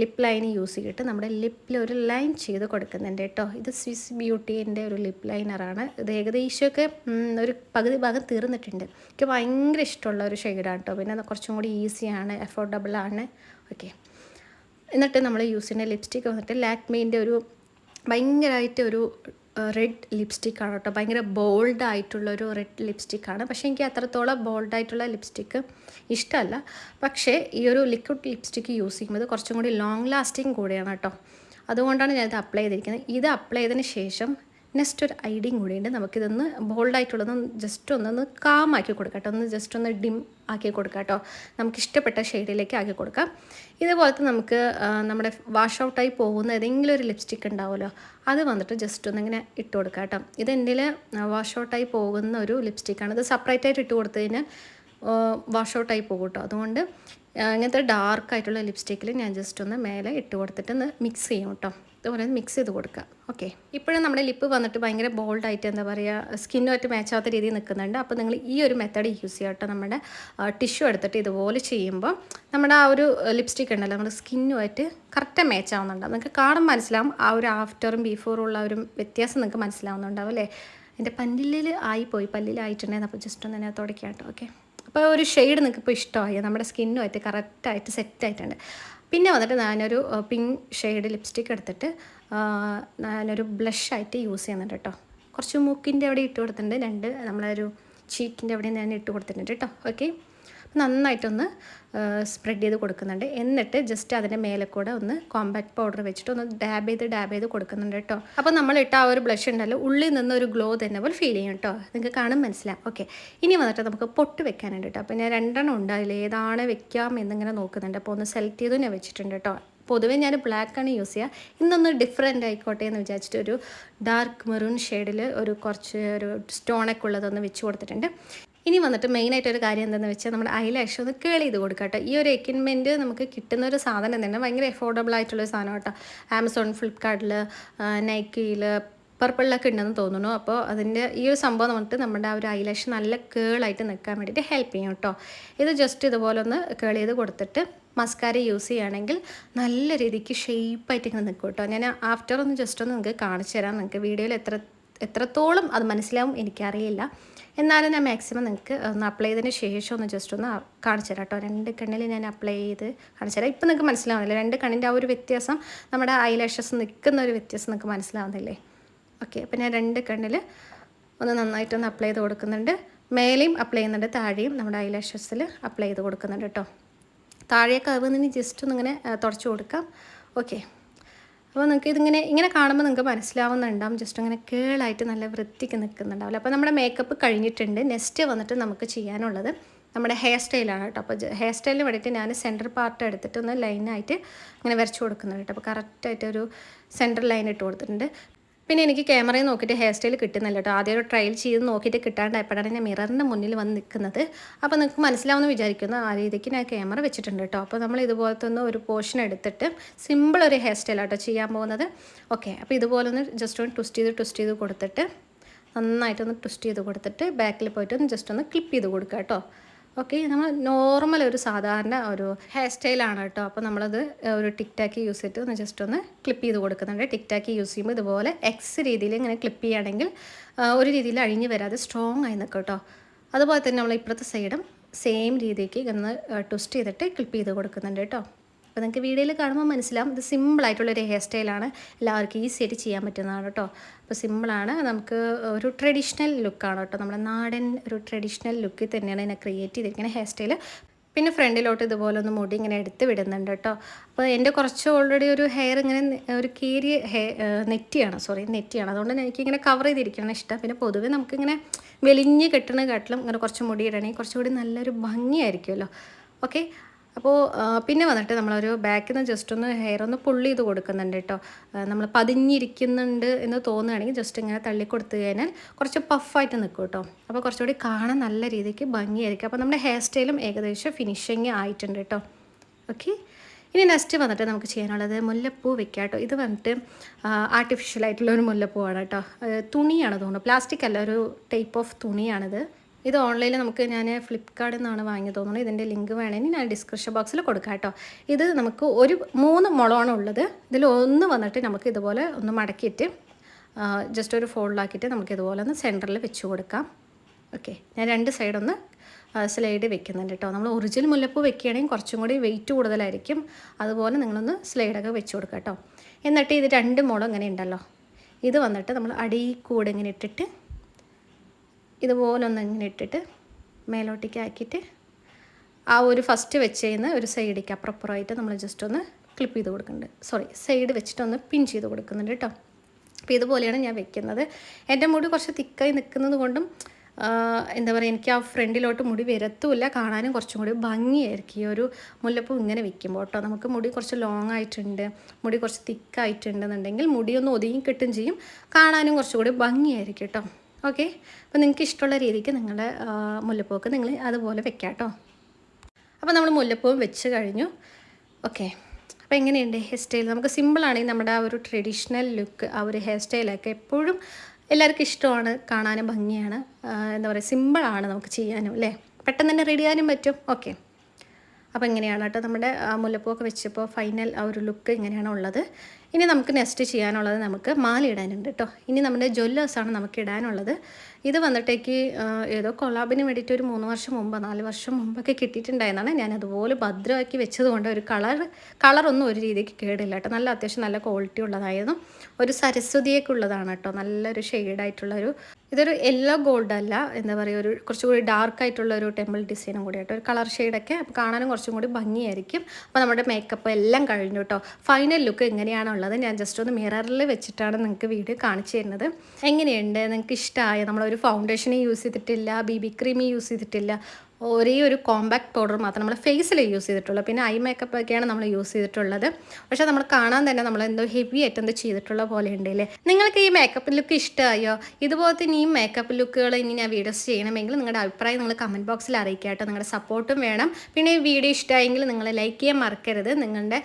ലിപ്പ് ലൈൻ യൂസ് ചെയ്തിട്ട് നമ്മുടെ ലിപ്പിൽ ഒരു ലൈൻ ചെയ്ത് കൊടുക്കുന്നുണ്ട് കേട്ടോ. ഇത് സ്വിസ് ബ്യൂട്ടീന്റെ ഒരു ലിപ്പ് ലൈനറാണ് ഇത് ഏകദേശമൊക്കെ ഒരു പകുതി ഭാഗം തീർന്നിട്ടുണ്ട്. എനിക്ക് ഭയങ്കര ഇഷ്ടമുള്ള ഒരു ഷെയ്ഡാണ് കേട്ടോ. പിന്നെ കുറച്ചും കൂടി ഈസിയാണ് അഫോർഡബിളാണ് ഓക്കെ. എന്നിട്ട് നമ്മൾ യൂസ് ചെയ്യുന്ന ലിപ്സ്റ്റിക്ക് വന്നിട്ട് ലാക്മീന്റെ ഒരു ഭയങ്കരമായിട്ട് ഒരു റെഡ് ലിപ്സ്റ്റിക്കാണ് കേട്ടോ. ഭയങ്കര ബോൾഡ് ആയിട്ടുള്ളൊരു റെഡ് ലിപ്സ്റ്റിക്കാണ് പക്ഷേ എനിക്ക് അത്രത്തോളം ബോൾഡായിട്ടുള്ള ലിപ്സ്റ്റിക്ക് ഇഷ്ടമല്ല. പക്ഷേ ഈ ഒരു ലിക്വിഡ് ലിപ്സ്റ്റിക്ക് യൂസ് ചെയ്യുമ്പോൾ കുറച്ചും കൂടി ലോങ് ലാസ്റ്റിംഗ് കൂടിയാണ് കേട്ടോ. അതുകൊണ്ടാണ് ഞാനിത് അപ്ലൈ ചെയ്തിരിക്കുന്നത്. ഇത് അപ്ലൈ ചെയ്തതിന് ശേഷം നെക്സ്റ്റ് ഒരു ഐഡിയും കൂടിയുണ്ട് നമുക്കിതൊന്ന് ബോൾഡായിട്ടുള്ളതൊന്ന് ജസ്റ്റ് ഒന്നൊന്ന് കാമാക്കി കൊടുക്കാം കേട്ടോ. ഒന്ന് ജസ്റ്റ് ഒന്ന് ഡിം ആക്കി കൊടുക്കാം കേട്ടോ. നമുക്ക് ഇഷ്ടപ്പെട്ട ഷെയ്ഡിലേക്ക് ആക്കി കൊടുക്കാം. ഇതുപോലത്തെ നമുക്ക് നമ്മുടെ വാഷ് ഔട്ടായി പോകുന്ന ഏതെങ്കിലും ഒരു ലിപ്സ്റ്റിക് ഉണ്ടാവുമല്ലോ അത് വന്നിട്ട് ജസ്റ്റ് ഒന്നിങ്ങനെ ഇട്ട് കൊടുക്കാം കേട്ടോ. ഇത് എന്റെ വാഷ് ഔട്ടായി പോകുന്ന ഒരു ലിപ്സ്റ്റിക്കാണ് ഇത് സെപ്പറേറ്റ് ആയിട്ട് ഇട്ട് കൊടുത്തു കഴിഞ്ഞാൽ വാഷ് ഔട്ടായി പോകും കേട്ടോ. അതുകൊണ്ട് ഇങ്ങനത്തെ ഡാർക്ക് ആയിട്ടുള്ള ലിപ്സ്റ്റിക്കിൽ ഞാൻ ജസ്റ്റ് ഒന്ന് മേലെ ഇട്ട് കൊടുത്തിട്ട് ഒന്ന് മിക്സ് ചെയ്യും കേട്ടോ. ഇതുപോലെ മിക്സ് ചെയ്ത് കൊടുക്കുക. ഓക്കെ ഇപ്പോഴും നമ്മുടെ ലിപ്പ് വന്നിട്ട് ഭയങ്കര ബോൾഡായിട്ട് എന്താ പറയുക സ്കിന്നുമായിട്ട് മാച്ചാത്ത രീതിയിൽ നിൽക്കുന്നുണ്ട്. അപ്പോൾ നിങ്ങൾ ഈ ഒരു മെത്തേഡ് യൂസ് ചെയ്യാട്ടോ നമ്മുടെ ടിഷ്യൂ എടുത്തിട്ട് ഇതുപോലെ ചെയ്യുമ്പോൾ നമ്മുടെ ആ ഒരു ലിപ്സ്റ്റിക് ഉണ്ടല്ലോ നമ്മുടെ സ്കിന്നുമായിട്ട് കറക്റ്റ് മാച്ച് ആവുന്നുണ്ട്. നിങ്ങൾക്ക് കാണും മനസ്സിലാവും ആ ഒരു ആഫ്റ്ററും ബിഫോറും ഉള്ള ഒരു വ്യത്യാസം നിങ്ങൾക്ക് മനസ്സിലാവുന്നുണ്ടാവും അല്ലേ? എന്റെ പല്ലിൽ ആയിപ്പോയി പല്ലിലായിട്ടുണ്ടായിരുന്നു അപ്പോൾ ജസ്റ്റ് ഒന്ന് തന്നെ തുടയ്ക്കാം കേട്ടോ. ഓക്കെ അപ്പോൾ ഒരു ഷെയ്ഡ് നിങ്ങൾക്ക് ഇപ്പോൾ ഇഷ്ടമായി. നമ്മുടെ സ്കിന്നുമായിട്ട് കറക്റ്റായിട്ട് സെറ്റായിട്ടുണ്ട് പിന്നെ വന്നിട്ട് ഞാനൊരു പിങ്ക് ഷെയ്ഡ് ലിപ്സ്റ്റിക്ക് എടുത്തിട്ട് ഞാനൊരു ബ്ലഷായിട്ട് യൂസ് ചെയ്യുന്നുണ്ട് കേട്ടോ കുറച്ച് മൂക്കിന്റെ അവിടെ ഇട്ട് കൊടുത്തിട്ടുണ്ട്. രണ്ട് നമ്മളൊരു ചീക്കിന്റെ അവിടെ ഞാൻ ഇട്ട് കൊടുത്തിട്ടുണ്ട് കേട്ടോ ഓക്കെ നന്നായിട്ടൊന്ന് സ്പ്രെഡ് ചെയ്ത് കൊടുക്കുന്നുണ്ട്. എന്നിട്ട് ജസ്റ്റ് അതിന്റെ മേലെ കൂടെ ഒന്ന് കോമ്പാക്ട് പൗഡർ വെച്ചിട്ട് ഒന്ന് ഡാബ് ചെയ്ത് ഡാബ് ചെയ്ത് കൊടുക്കുന്നുണ്ട് കേട്ടോ. അപ്പോൾ ഇട്ട ആ ഒരു ബ്ലഷ് ഉണ്ടല്ലോ ഉള്ളിൽ നിന്ന് ഒരു ഗ്ലോ തന്നെ പോലെ ഫീൽ ചെയ്യും കേട്ടോ. നിങ്ങൾക്ക് കാണും മനസ്സിലാവും. ഓക്കെ ഇനി വന്നിട്ട് നമുക്ക് പൊട്ട് വെക്കാനുണ്ട് കേട്ടോ. അപ്പോൾ ഞാൻ രണ്ടെണ്ണം ഉണ്ട്. അതിൽ ഏതാണ് വെക്കാം എന്നിങ്ങനെ നോക്കുന്നുണ്ട്. അപ്പോൾ ഒന്ന് സെലക്ട് ചെയ്ത് ഞാൻ വെച്ചിട്ടുണ്ട് കേട്ടോ. പൊതുവേ ഞാൻ ബ്ലാക്കാണ് യൂസ് ചെയ്യുക ഇന്നൊന്ന് ഡിഫറെന്റ് ആയിക്കോട്ടെ എന്ന് വിചാരിച്ചിട്ട് ഒരു ഡാർക്ക് മെറൂൺ ഷെയ്ഡിൽ ഒരു കുറച്ച് ഒരു സ്റ്റോണൊക്കെ ഉള്ളതൊന്ന് വെച്ച് കൊടുത്തിട്ടുണ്ട്. ഇനി വന്നിട്ട് മെയിനായിട്ട് ഒരു കാര്യം എന്താണെന്ന് വെച്ചാൽ നമ്മുടെ ഐലാഷ് ഒന്ന് കേൾ ചെയ്ത് കൊടുക്കട്ടെ ഈ ഒരു എക്യുപ്മെന്റ് നമുക്ക് കിട്ടുന്ന ഒരു സാധനം തന്നെ ഭയങ്കര എഫോർഡബിൾ ആയിട്ടുള്ളൊരു സാധനം കേട്ടോ. ആമസോൺ ഫ്ലിപ്കാർട്ടിൽ നൈക്കിയിൽ പർപ്പിളിലൊക്കെ ഉണ്ടെന്ന് തോന്നുന്നു. അപ്പോൾ അതിന്റെ ഈ ഒരു സംഭവം വന്നിട്ട് നമ്മുടെ ആ ഒരു ഐലാഷ് നല്ല കേളായിട്ട് നിൽക്കാൻ വേണ്ടിയിട്ട് ഹെൽപ്പ് ചെയ്യും കേട്ടോ. ഇത് ജസ്റ്റ് ഇതുപോലെ ഒന്ന് കേൾ ചെയ്ത് കൊടുത്തിട്ട് മസ്കാര യൂസ് ചെയ്യുകയാണെങ്കിൽ നല്ല രീതിക്ക് ഷേപ്പായിട്ട് ഇങ്ങനെ നിൽക്കും കേട്ടോ. ഞാൻ ആഫ്റ്റർ ഒന്ന് ജസ്റ്റ് ഒന്ന് നിങ്ങൾക്ക് കാണിച്ചു തരാം. നിങ്ങൾക്ക് വീഡിയോയിൽ എത്ര എത്രത്തോളം അത് മനസ്സിലാവും എനിക്കറിയില്ല. എന്നാലും ഞാൻ മാക്സിമം നിങ്ങൾക്ക് ഒന്ന് അപ്ലൈ ചെയ്തതിന് ശേഷം ഒന്ന് ജസ്റ്റ് ഒന്ന് കാണിച്ചു തരാം കേട്ടോ രണ്ട് കണ്ണിൽ ഞാൻ അപ്ലൈ ചെയ്ത് കാണിച്ചു തരാം. ഇപ്പം നിങ്ങൾക്ക് മനസ്സിലാവുന്നില്ല? രണ്ട് കണ്ണിന്റെ ആ ഒരു വ്യത്യാസം നമ്മുടെ ഐലാഷസ് നിൽക്കുന്ന ഒരു വ്യത്യാസം നിങ്ങൾക്ക് മനസ്സിലാവുന്നില്ലേ? ഓക്കെ അപ്പം ഞാൻ രണ്ട് കണ്ണിൽ ഒന്ന് നന്നായിട്ടൊന്ന് അപ്ലൈ ചെയ്ത് കൊടുക്കുന്നുണ്ട്. മേലെയും അപ്ലൈ ചെയ്യുന്നുണ്ട് താഴെയും നമ്മുടെ ഐലാഷസിൽ അപ്ലൈ ചെയ്ത് കൊടുക്കുന്നുണ്ട് കേട്ടോ. താഴെ നിന്ന് ജസ്റ്റ് ഒന്നിങ്ങനെ തുടച്ചു കൊടുക്കാം. ഓക്കെ അപ്പോൾ നിങ്ങൾക്ക് ഇതിങ്ങനെ ഇങ്ങനെ കാണുമ്പോൾ നിങ്ങൾക്ക് മനസ്സിലാവുന്നുണ്ടാവും. ജസ്റ്റ് ഇങ്ങനെ കേളായിട്ട് നല്ല വൃത്തിക്ക് നിൽക്കുന്നുണ്ടാവില്ല. അപ്പോൾ നമ്മുടെ മേക്കപ്പ് കഴിഞ്ഞിട്ടുണ്ട്. നെക്സ്റ്റ് വന്നിട്ട് നമുക്ക് ചെയ്യാനുള്ളത് നമ്മുടെ ഹെയർ സ്റ്റൈലാണ് കേട്ടോ. അപ്പോൾ ഹെയർ സ്റ്റൈലിന് വേണ്ടിയിട്ട് ഞാൻ സെന്റർ പാർട്ട് എടുത്തിട്ട് ഒന്ന് ലൈനായിട്ട് ഇങ്ങനെ വരച്ചു കൊടുക്കുന്നുണ്ട് കേട്ടോ. അപ്പോൾ കറക്റ്റായിട്ട് ഒരു സെന്റർ ലൈൻ ഇട്ട് കൊടുത്തിട്ടുണ്ട്. പിന്നെ എനിക്ക് ക്യാമറയിൽ നോക്കിയിട്ട് ഹെയർ സ്റ്റൈൽ കിട്ടുന്നില്ല കേട്ടോ. ആദ്യം ഒരു ട്രയൽ ചെയ്ത് നോക്കിയിട്ട് കിട്ടാണ്ടായപ്പോഴാണ് ഞാൻ മിററിന്റെ മുന്നിൽ വന്ന് നിൽക്കുന്നത്. അപ്പോൾ നിങ്ങൾക്ക് മനസ്സിലാവുമെന്ന് വിചാരിക്കുന്നു. ആ രീതിക്ക് ഞാൻ ക്യാമറ വെച്ചിട്ടുണ്ട് കേട്ടോ. അപ്പോൾ നമ്മൾ ഇതുപോലത്തെ ഒന്ന് ഒരു പോർഷൻ എടുത്തിട്ട് സിമ്പിൾ ഒരു ഹെയർ സ്റ്റൈൽ കേട്ടോ ചെയ്യാൻ പോകുന്നത്. ഓക്കെ അപ്പോൾ ഇതുപോലെ ഒന്ന് ജസ്റ്റ് ഒന്ന് ട്വിസ്റ്റ് ചെയ്ത് ട്വിസ്റ്റ് ചെയ്ത് കൊടുത്തിട്ട് നന്നായിട്ടൊന്ന് ട്വിസ്റ്റ് ചെയ്ത് കൊടുത്തിട്ട് ബാക്കിൽ പോയിട്ട് ഒന്ന് ജസ്റ്റ് ഒന്ന് ക്ലിപ്പ് ചെയ്ത് കൊടുക്കുക കേട്ടോ. ഓക്കെ നമ്മൾ നോർമൽ ഒരു സാധാരണ ഒരു ഹെയർ സ്റ്റൈലാണ് കേട്ടോ. അപ്പോൾ നമ്മളത് ഒരു ടിക് ടാക്കി യൂസ് ചെയ്തിട്ട് ഒന്ന് ജസ്റ്റ് ഒന്ന് ക്ലിപ്പ് ചെയ്ത് കൊടുക്കുന്നുണ്ട്. ടിക് ടാക്കി യൂസ് ചെയ്യുമ്പോൾ ഇതുപോലെ എക്സ് രീതിയിൽ ഇങ്ങനെ ക്ലിപ്പ് ചെയ്യുകയാണെങ്കിൽ ഒരു രീതിയിൽ അഴിഞ്ഞ് വരാതെ സ്ട്രോങ് ആയി നിൽക്കും കേട്ടോ. അതുപോലെ തന്നെ നമ്മൾ ഇപ്പുറത്തെ സൈഡും സെയിം രീതിക്ക് ഒന്ന് ട്വിസ്റ്റ് ചെയ്തിട്ട് ക്ലിപ്പ് ചെയ്ത് കൊടുക്കുന്നുണ്ട് കേട്ടോ. അപ്പോൾ നിങ്ങൾക്ക് വീഡിയോയിൽ കാണുമ്പോൾ മനസ്സിലാവും. ഇത് സിമ്പിളായിട്ടുള്ളൊരു ഹെയർ സ്റ്റൈലാണ് എല്ലാവർക്കും ഈസി ആയിട്ട് ചെയ്യാൻ പറ്റുന്നതാണ് കേട്ടോ. അപ്പോൾ സിമ്പിളാണ് നമുക്ക് ഒരു ട്രഡീഷണൽ ലുക്കാണ് കേട്ടോ. നമ്മുടെ നാടൻ ഒരു ട്രഡീഷണൽ ലുക്കിൽ തന്നെയാണ് ഇതിനെ ക്രിയേറ്റ് ചെയ്തിരിക്കുന്ന ഹെയർ സ്റ്റൈൽ പിന്നെ ഫ്രണ്ടിലോട്ട് ഇതുപോലെ ഒന്ന് മുടി ഇങ്ങനെ എടുത്ത് വിടുന്നുണ്ട് കേട്ടോ. അപ്പോൾ എന്റെ കുറച്ച് ഓൾറെഡി ഒരു ഹെയർ ഇങ്ങനെ ഒരു കീറിയ ഹെയർ നെറ്റിയാണ്. സോറി നെറ്റിയാണ്. അതുകൊണ്ട് തന്നെ എനിക്കിങ്ങനെ കവർ ചെയ്തിരിക്കണം ഇഷ്ടം. പിന്നെ പൊതുവേ നമുക്കിങ്ങനെ വെലിഞ്ഞ് കെട്ടണ കാട്ടിലും ഇങ്ങനെ കുറച്ച് മുടി ഇടണേ കുറച്ചുകൂടി നല്ലൊരു ഭംഗിയായിരിക്കുമല്ലോ. ഓക്കെ അപ്പോൾ പിന്നെ വന്നിട്ട് നമ്മളൊരു ബാക്കിൽ നിന്ന് ജസ്റ്റ് ഒന്ന് ഹെയർ ഒന്ന് പുള്ളി ചെയ്ത് കൊടുക്കുന്നുണ്ട് കേട്ടോ നമ്മൾ പതിഞ്ഞിരിക്കുന്നുണ്ട് എന്ന് തോന്നുകയാണെങ്കിൽ ജസ്റ്റ് ഇങ്ങനെ തള്ളി കൊടുത്തു കഴിഞ്ഞാൽ കുറച്ച് പഫായിട്ട് നിൽക്കും കേട്ടോ അപ്പോൾ കുറച്ചുകൂടി കാണാൻ നല്ല രീതിക്ക് ഭംഗിയായിരിക്കും. അപ്പോൾ നമ്മുടെ ഹെയർ സ്റ്റൈലും ഏകദേശം ഫിനിഷിങ് ആയിട്ടുണ്ട് കേട്ടോ ഓക്കെ ഇനി നെക്സ്റ്റ് വന്നിട്ട് നമുക്ക് ചെയ്യാനുള്ളത് മുല്ലപ്പൂ വെക്കാം കേട്ടോ ഇത് വന്നിട്ട് ആർട്ടിഫിഷ്യൽ ആയിട്ടുള്ള ഒരു മുല്ലപ്പൂവാണ് കേട്ടോ തുണിയാണ് തോന്നുന്നു. പ്ലാസ്റ്റിക് അല്ല ഒരു ടൈപ്പ് ഓഫ് തുണിയാണിത്. ഇത് ഓൺലൈനിൽ നമുക്ക് ഞാൻ ഫ്ലിപ്കാർട്ടിൽ നിന്നാണ് വാങ്ങി തോന്നുന്നത് ഇതിന്റെ ലിങ്ക് വേണമെങ്കിൽ ഞാൻ ഡിസ്ക്രിപ്ഷൻ ബോക്സിൽ കൊടുക്കാം കേട്ടോ. ഇത് നമുക്ക് ഒരു മൂന്ന് മുളമാണ് ഉള്ളത്. ഇതിൽ ഒന്ന് വന്നിട്ട് നമുക്ക് ഇതുപോലെ ഒന്ന് മടക്കിയിട്ട് ജസ്റ്റ് ഒരു ഫോൾഡാക്കിയിട്ട് നമുക്ക് ഇതുപോലെ ഒന്ന് സെന്ററിൽ വെച്ച് കൊടുക്കാം. ഓക്കെ ഞാൻ രണ്ട് സൈഡൊന്ന് സ്ലൈഡ് വെക്കുന്നുണ്ട് കേട്ടോ. നമ്മൾ ഒറിജിനൽ മുല്ലപ്പൂ വെക്കുകയാണെങ്കിൽ കുറച്ചും കൂടി വെയിറ്റ് കൂടുതലായിരിക്കും. അതുപോലെ നിങ്ങളൊന്ന് സ്ലൈഡൊക്കെ വെച്ച് കൊടുക്കുക കേട്ടോ. എന്നിട്ട് ഇത് രണ്ട് മുളം ഇങ്ങനെ ഉണ്ടല്ലോ. ഇത് വന്നിട്ട് നമ്മൾ അടി കൂടെ ഇങ്ങനെ ഇട്ടിട്ട് ഇതുപോലെ ഒന്ന് ഇങ്ങനെ ഇട്ടിട്ട് മേലോട്ടേക്ക് ആക്കിയിട്ട് ആ ഒരു ഫസ്റ്റ് വെച്ച് കഴിഞ്ഞ് ഒരു സൈഡിലേക്ക് അപ്പുറപ്പുറമായിട്ട് നമ്മൾ ജസ്റ്റ് ഒന്ന് ക്ലിപ്പ് ചെയ്ത് കൊടുക്കുന്നുണ്ട്. സോറി സൈഡ് വെച്ചിട്ട് ഒന്ന് പിൻ ചെയ്ത് കൊടുക്കുന്നുണ്ട് കേട്ടോ അപ്പോൾ ഇതുപോലെയാണ് ഞാൻ വെക്കുന്നത്. എന്റെ മുടി കുറച്ച് തിക്കായി നിൽക്കുന്നത് കൊണ്ടും എന്താ പറയുക എനിക്ക് ആ ഫ്രണ്ടിലോട്ട് മുടി വരത്തുമില്ല. കാണാനും കുറച്ചും കൂടി ഭംഗിയായിരിക്കും. ഈ ഒരു മുല്ലപ്പൂ ഇങ്ങനെ വെക്കുമ്പോൾ കേട്ടോ നമുക്ക് മുടി കുറച്ച് ലോങ് ആയിട്ടുണ്ട് മുടി കുറച്ച് തിക്കായിട്ടുണ്ടെന്നുണ്ടെങ്കിൽ മുടി ഒന്ന് ഒതുങ്ങി കിട്ടും ചെയ്യും. കാണാനും കുറച്ചും കൂടി ഭംഗിയായിരിക്കും കേട്ടോ ഓക്കെ. അപ്പോൾ നിങ്ങൾക്ക് ഇഷ്ടമുള്ള രീതിക്ക് നിങ്ങളുടെ മുല്ലപ്പൂക്ക് നിങ്ങൾ അതുപോലെ വെക്കാം കേട്ടോ. അപ്പോൾ നമ്മൾ മുല്ലപ്പൂവും വെച്ച് കഴിഞ്ഞു. ഓക്കെ. അപ്പോൾ എങ്ങനെയുണ്ട് ഹെയർ സ്റ്റൈൽ നമുക്ക് സിമ്പിളാണെങ്കിൽ നമ്മുടെ ആ ഒരു ട്രഡീഷണൽ ലുക്ക് ആ ഒരു ഹെയർ സ്റ്റൈലൊക്കെ എപ്പോഴും എല്ലാവർക്കും ഇഷ്ടമാണ് കാണാനും ഭംഗിയാണ്. എന്താ പറയുക സിമ്പിളാണ് നമുക്ക് ചെയ്യാനും അല്ലേ? പെട്ടെന്ന് തന്നെ റെഡി ചെയ്യാനും പറ്റും. ഓക്കെ. അപ്പോൾ ഇങ്ങനെയാണ് കേട്ടോ നമ്മുടെ മുല്ലപ്പൂവൊക്കെ വെച്ചപ്പോൾ ഫൈനൽ ആ ഒരു ലുക്ക് ഇങ്ങനെയാണ് ഉള്ളത്. ഇനി നമുക്ക് നെക്സ്റ്റ് ചെയ്യാനുള്ളത് നമുക്ക് മാല ഇടാനുണ്ട് കേട്ടോ. ഇനി നമ്മുടെ ജ്വല്ലേഴ്സാണ് നമുക്ക് ഇടാനുള്ളത്. ഇത് വന്നിട്ടേക്ക് ഏതോ കൊളാബിന് വേണ്ടിയിട്ട് ഒരു മൂന്ന് വർഷം മുമ്പ് നാല് വർഷം മുമ്പൊക്കെ കിട്ടിയിട്ടുണ്ടായിരുന്നാണ്. ഞാൻ അതുപോലെ ഭദ്രമാക്കി വെച്ചതുകൊണ്ട് ഒരു കളർ കളറൊന്നും ഒരു രീതിക്ക് കേടില്ല കേട്ടോ. നല്ല അത്യാവശ്യം നല്ല ക്വാളിറ്റി ഉള്ളതായിരുന്നു. ഒരു സരസ്വതിയൊക്കെ ഉള്ളതാണ് കേട്ടോ. നല്ലൊരു ഷെയ്ഡായിട്ടുള്ളൊരു ഇതൊരു യെല്ലോ ഗോൾഡ് അല്ല. എന്താ പറയുക ഒരു കുറച്ചുകൂടി ഡാർക്ക് ആയിട്ടുള്ള ഒരു ടെമ്പിൾ ഡിസൈനും കൂടി ആയിട്ട് ഒരു കളർ ഷെയ്ഡൊക്കെ അപ്പോൾ കാണാനും കുറച്ചും കൂടി ഭംഗിയായിരിക്കും. അപ്പോൾ നമ്മുടെ മേക്കപ്പ് എല്ലാം കഴിഞ്ഞു കേട്ടോ. ഫൈനൽ ലുക്ക് എങ്ങനെയാണുള്ളത് ഞാൻ ജസ്റ്റ് ഒന്ന് മിററിൽ വെച്ചിട്ടാണ് നിങ്ങൾക്ക് വീഡിയോ കാണിച്ചു തരുന്നത്. എങ്ങനെയുണ്ട്? നിങ്ങൾക്ക് ഇഷ്ടമായ നമ്മളൊരു ഫൗണ്ടേഷൻ യൂസ് ചെയ്തിട്ടില്ല ബി ബി ക്രീം യൂസ് ചെയ്തിട്ടില്ല. ഒരേ ഒരു കോമ്പാക്ട് പൗഡർ മാത്രം നമ്മൾ ഫേസിൽ യൂസ് ചെയ്തിട്ടുള്ളൂ. പിന്നെ ഐ മേക്കപ്പ് ഒക്കെയാണ് നമ്മൾ യൂസ് ചെയ്തിട്ടുള്ളത്. പക്ഷെ നമ്മൾ കാണാൻ തന്നെ നമ്മൾ എന്തോ ഹെവി ആയിട്ട് എന്തോ ചെയ്തിട്ടുള്ള പോലെ ഉണ്ടല്ലേ നിങ്ങൾക്ക് ഈ മേക്കപ്പ് ലുക്ക് ഇഷ്ടമായോ ഇതുപോലത്തെ ഈ മേക്കപ്പ് ലുക്കുകൾ ഇനി ഞാൻ വീഡിയോസ് ചെയ്യണമെങ്കിൽ നിങ്ങളുടെ അഭിപ്രായം നിങ്ങൾ കമന്റ് ബോക്സിൽ അറിയിക്കുക കേട്ടോ. നിങ്ങളുടെ സപ്പോർട്ടും വേണം. പിന്നെ ഈ വീഡിയോ ഇഷ്ടമായെങ്കിൽ നിങ്ങൾ ലൈക്ക് ചെയ്യാൻ മറക്കരുത്. നിങ്ങളുടെ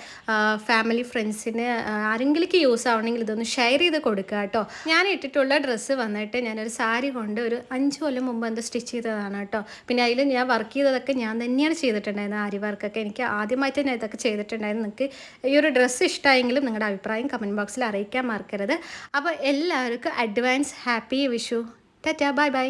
ഫാമിലി ഫ്രണ്ട്സിന് ആരെങ്കിലും യൂസ് ആവണമെങ്കിൽ ഇതൊന്ന് ഷെയർ ചെയ്ത് കൊടുക്കുക കേട്ടോ. ഞാൻ ഇട്ടിട്ടുള്ള ഡ്രസ്സ് വന്നിട്ട് ഞാനൊരു സാരി കൊണ്ട് ഒരു അഞ്ച് കൊല്ലം മുമ്പ് എന്തോ സ്റ്റിച്ച് ചെയ്തതാണ് കേട്ടോ. പിന്നെ അതിൽ ഞാൻ ഞാൻ വർക്ക് ചെയ്തതൊക്കെ ഞാൻ തന്നെയാണ് ചെയ്തിട്ടുണ്ടായിരുന്നത്. ആരി വർക്കൊക്കെ എനിക്ക് ആദ്യമായിട്ട് തന്നെ ഇതൊക്കെ ചെയ്തിട്ടുണ്ടായിരുന്നു. നിങ്ങൾക്ക് ഈ ഒരു ഡ്രസ്സ് ഇഷ്ടമായെങ്കിലും നിങ്ങളുടെ അഭിപ്രായം കമന്റ് ബോക്സിൽ അറിയിക്കാൻ മറക്കരുത്. അപ്പോൾ എല്ലാവർക്കും advance happy Vishu. Tata bye bye